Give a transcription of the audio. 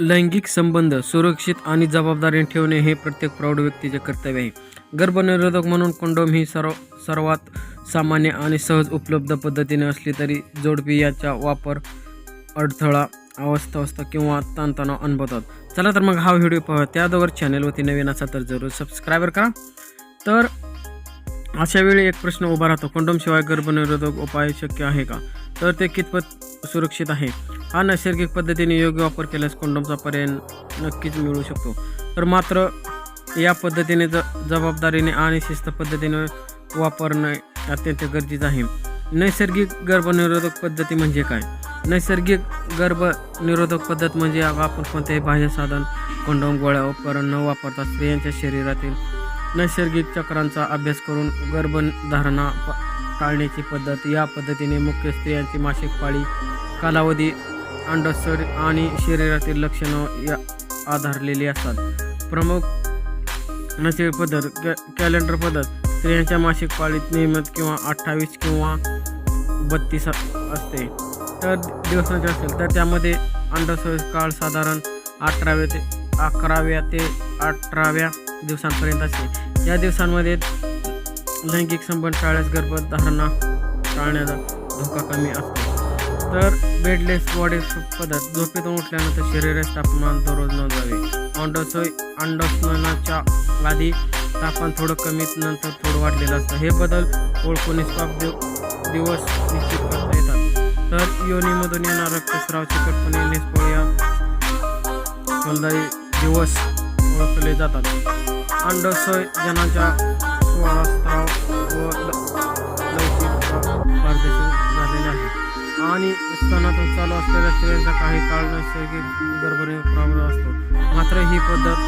लैंगिक संबंध सुरक्षित आणि जबाबदारीने ठेवणे हे प्रत्येक प्रौढ व्यक्तीचे कर्तव्य आहे. गर्भनिरोधक म्हणून कंडोम ही सर्व सर्वात सामान्य आणि सहज उपलब्ध पद्धतीने असली तरी जोडपी याचा वापर अडथळा अवस्था अवस्था किंवा ताणतणाव अनुभवतात. चला तर मग हा व्हिडिओ पाहूया. त्या चॅनलवरती नवीन असा तर जरूर सबस्क्राईबर करा. तर अशा वेळी एक प्रश्न उभा राहतो. कंडोमशिवाय गर्भनिरोधक उपाय शक्य आहे का? तर ते कितपत सुरक्षित आहे? हा नैसर्गिक पद्धतीने योग्य वापर केल्यास कंडोमचा पर्याय नक्कीच मिळू शकतो. तर मात्र या पद्धतीने ज जबाबदारीने आणि शिस्त पद्धतीने वापरणे अत्यंत गरजेचं आहे. नैसर्गिक गर्भनिरोधक पद्धती म्हणजे काय? नैसर्गिक गर्भनिरोधक पद्धत म्हणजे आपण कोणत्याही बाह्य साधन कोंडोम गोळ्या उपकरण न वापरता स्त्रियांच्या शरीरातील नैसर्गिक चक्रांचा अभ्यास करून गर्भधारणा प- टाळण्याची पद्धत. या पद्धतीने मुख्य स्त्रियांची मासिक पाळी कालावधी अंडसर आणि शरीरातील लक्षणं या आधारलेली असतात. प्रमुख नैसर्गिक पद्धत कॅ कॅलेंडर पद्धत. स्त्रियांच्या मासिक पाळीत नियमित किंवा अठ्ठावीस किंवा बत्तीस असते. तर दिवसांचे असेल तर त्यामध्ये अंडसर काळ साधारण अठराव्या ते अकराव्या ते अठराव्या दिवसांपर्यंत असते. या दिवसांमध्ये लैंगिक संबंध टाळल्यास गर्भधारणा टाळण्याचा धोका कमी असतो. तर बेडलेस बॉडी पद्धत झोपेतून उठल्यानंतर शरीराचे तापमान दररोज नोंदवावे. अंडोसोय अंडोस्नानाच्या आधी तापमान थोडं कमी नंतर थोडं वाढलेलं असतं. हे बदल ओळखून निष्पाप दिव दिवस निश्चित करता येतात. तर योनीमधून येणारा रक्तस्राव चिकटपणे निष्फळ या फलदायी दिवस ओळखले जातात. अंडोसोय जनाच्या श्वासस्राव व लवचिक पारदर्शक झालेले आहे आणि स्तनातून चालू असलेल्या स्त्रियांचा काही काळ नैसर्गिक गर्भनिरोध असतो. मात्र ही पद्धत